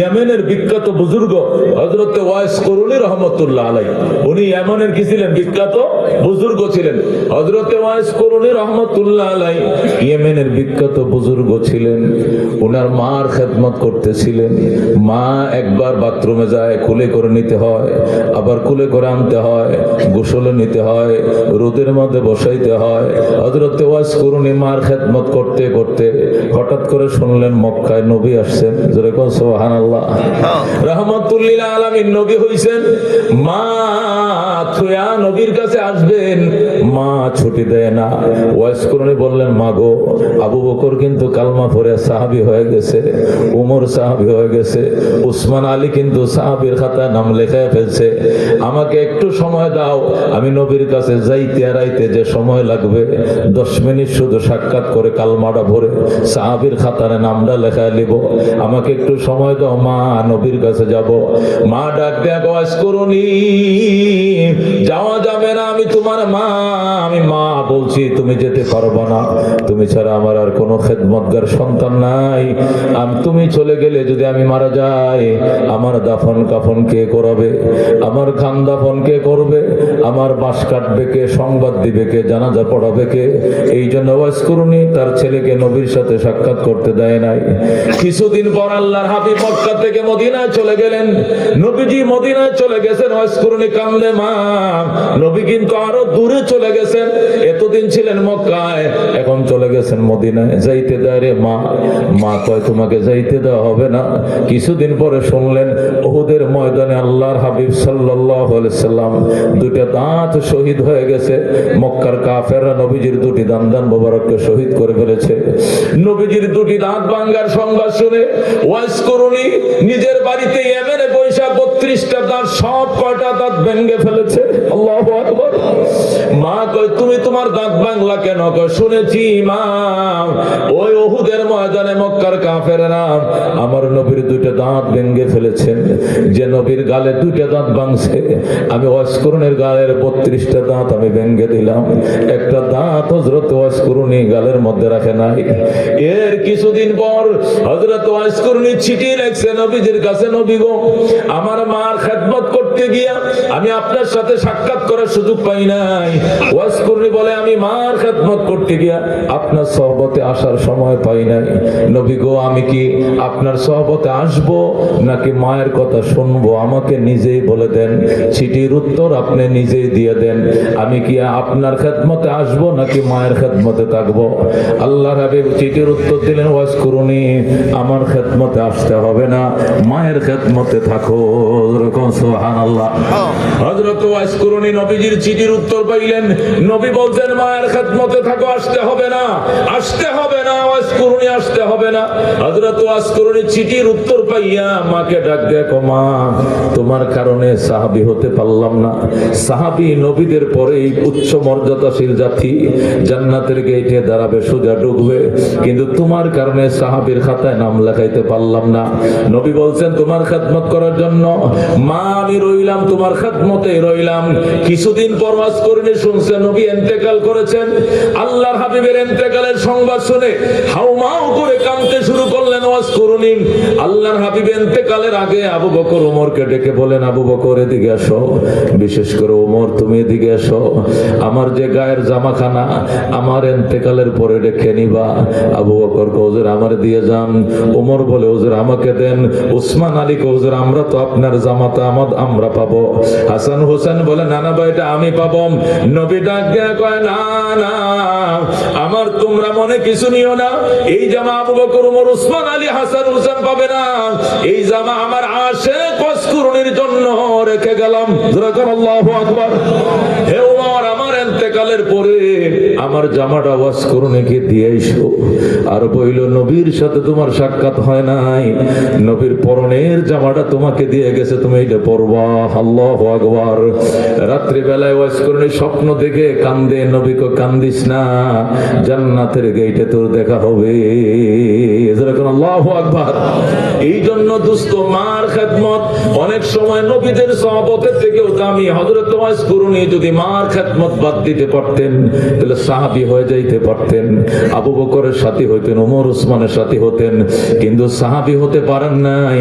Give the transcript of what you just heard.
ইয়ামেনের বিখ্যাত বুজুর্গ হজরত ওয়াইস করুনি রহমতুল্লাহ আলাই উনি ইয়ামেনের কি ছিলেন? বিখ্যাত বুজুর্গ ছিলেন। হজরত ওয়াইস করুনি রহমতুল্লাহ আলাই ইয়েমেনের বিখ্যাত বুজুর্গ ছিলেন। ওনার মার খেদমত করতেছিলেন। মা একবার বাথরুমে যায় কুলে করে নিতে হয়, আবার কুলে করে আনতে হয়, গোসলে নিতে হয়, রোদের মধ্যে বসাইতে হয়। হজরত ওয়াইস করুনি মার খেদমত করতে করতে হঠাৎ করে শুনলেন মক্কায় নবী আসছেন। জোরে কোন সোহান রহমতুল্লিল আলমিন নবী হইছেন। মা নবীর কাছে আসবেন। মা ছুটি দেয় না। ওয়াইস করুনি বললেন, মা গো, আবু বকর কিন্তু কালমা পরে সাহাবি হয়ে গেছে, উমর সাহাবি হয়ে গেছে, উসমান আলী কিন্তু সাহাবির খাতায় নাম লেখায় ফেলছে। আমাকে একটু সময় দাও, আমি নবীর কাছে যাইতে আড়াইতে যে সময় লাগবে। দশ মিনিট শুধু সাক্ষাৎ করে কালমাটা ভরে সাহাবির খাতারে নামটা লেখায় নিব আমাকে একটু সময় দাও, মা, নবীর কাছে যাব। মা ডাক দেয়া গজ করুনি যাওয়া যাবে না, আমি তোমার মা আমি মা বলছি, তুমি যেতে পারব না। তুমি ছাড়া আমার আর কোনো খেদমতগার সন্তান নাই। আমি, তুমি চলে গেলে যদি আমি মারা যাই, আমার দাফন কাফন কে করাবে? আমার খান দাফন কে করবে? আমার বাঁশ কাটবে কে? সংবাদ দিবে কে? জানাজা পড়াবে কে? এই জন্য ওয়াজ করুনি। তার ছেলেকে নবীর সাথে সাক্ষাৎ করতে দেয় নাই। কিছুদিন পর আল্লাহর হাবিব মক্কা থেকে মদিনায় চলে গেলেন। নবীজি মদিনায় চলে গেছেন। ওয়াজ করুনি, কান্দে মা। নবী কিন্তু আরও দূরে চলে গেছেন, এতদিন ছিলেন মক্কায়, এখন চলে গেছেন মদিনায়। যাইতে দেয় রে মা মা কয়, তোমাকে যাইতে দেওয়া হবে না। কিছুদিন পরে শুনলেন, ওহুদের ময়দানে আল্লাহর হাবিব সাল্লাম দুইটা দাঁত শহীদ হয়ে গেছে। মক্কার কাফেররা নবীজির দুটি দান দান মোবারককে শহীদ করে ফেলেছে। নবীজির দুটি দাঁত ভাঙ্গার সংবাদ শুনে ওয়াজ করুনি নিজের বাড়িতে ইয়েমেনে বৈশাখ বত্রিশটা দাঁত, সব কয়টা দাঁত ভেঙ্গে ফেলেছে? আল্লাহ আকবার। কয়, তুমি তোমার দাঁত বাংলা কেন? কয়, শুনেছি, মা। ওই ওহুদের ময়দানে মক্কার কাফেররা আমার নবীর দুইটা দাঁত ভেঙ্গে ফেলেছেন যে নবীর গালে দুইটা দাঁত ভাঙছে, আমি ওয়াসকরণের গালের বত্রিশটা দাঁত আমি ভেঙ্গে দিলাম। একটা দাঁত হজরত ওয়াসকরণী গালের মধ্যে রাখে নাই। এর কিছুদিন পর হজরত ওয়াসকরণী চিঠি লেখছে নবীজির কাছে, নবী গো, আমার মার খেদমত করতে গিয়া আমি আপনার সাথে সাক্ষাৎ করার সুযোগ পাই নাই। ওয়াসকরণী বলে আমি মার খেদমত করতে গিয়া আপনার সহবতে আসার সময় পাই নাই। নবী গো আমি কি আপনার সহবতে আসব নাকি মায়ের কথা শুনব? আমাকে নিজেই বলে দেন। চিঠির উত্তর আপনি নিজেই দিয়ে দেন। আমি কি আপনার খেদমতে আসব নাকি মায়ের খেদমতে থাকব? আল্লাহ হাবিব চিঠির উত্তর দিলেন ওয়াজ করুনি আমার খেদমতে আসতে হবে না। মায়ের খেদমতে থাকো। এরকম সোহান আল্লাহ হজরত ওয়াজ করুনি নবীজির চিঠির উত্তর পাইলেন। নবী বলতেন মায়ের খেদমতে থাকো, আসতে হবে না। আসতে হবে না ওয়াজ করুনি আসতে হবে না। হজরত ওয়াজ করুনি চিঠির উত্তর পাইয়া মাকে ডাক, দেখো মা, তোমার কারণে সাহাবি হতে পারলাম না। সাহাবি নবীদের পরেই উচ্চ মর্যাদাশীল জাতি জান্নাতের গেটে দাঁড়াবে, সোজা ঢুকবে কিন্তু তোমার কারণে সাহাবির খাতায় নাম লেখাইতে পারলাম না। নবী বলছেন, তোমার খেদমত করার জন্য? মা, আমি রইলাম, তোমার খেদমতে রইলাম। কিছুদিন পর ওয়াজ করিনি শুনছে নবী এন্তেকাল করেছেন। আল্লাহর হাবিবের এন্তেকালের সংবাদ শুনে হাউমাউ করে কাঁদতে শুরু করলেন ওয়াজ করুনি আল্লাহর হাবিব এন্তেকালের আগে আবু বকর ওমরকে ডেকে বলেন, আবু বকর, এদিকে আসো। বিশেষ করে ওমর, তুমি এদিকে আসো। আমার যে গায়ের জামাখানা, আমার এন্তেকালের পরে ডেকে নিবা। আবু বকর ওজোর আমার দিয়ে যান। ওমর বলে ওজোর আমাকে দেন। উসমান আলী ওজোর আমরা তো আপনার জামাতা, আমাদ, আমরা পাবো। হাসান হোসেন বলে নানা ভাই, এটা আমি পাবো। নবী ডাক কয়, না না, আমার তোমরা মনে কিছু নিও না। এই জামা আবু বকর, ওমর আলী হাসান হোসেন পাবে না। এই জামা আমার আশে কসকুরনির জন্য রেখে গেলাম। হে ওমর আমার এন্তেকালের পরে আমার জামাটা দিয়ে আইসো আর বইল, নবীর সাথে তোমার সাক্ষাৎ হয় নাই। নবীর পরনের জামাটা তোমাকে দিয়ে গেছে, তুমি এটা পরবা। আল্লাহু আকবার। রাত্রি বেলায় ওয়াজ স্বপ্ন দেখে কান্দে, নবীকে কান্দিস না। জান্নাতের গেইটে তোর দেখা হবে। এই জন্য দুস্থ মার খেদমত, অনেক সময় নবীদের থেকেও দামি। হজরত করুনি যদি মার খেদমত বাদ দিতে পারতেন, তাহলে সাহাবি হয়ে যাইতে পারতেন। আবু বকরের সাথী হইতেন, ওমর সাথী হতেন। কিন্তু সাহাবি হতে পারেন নাই।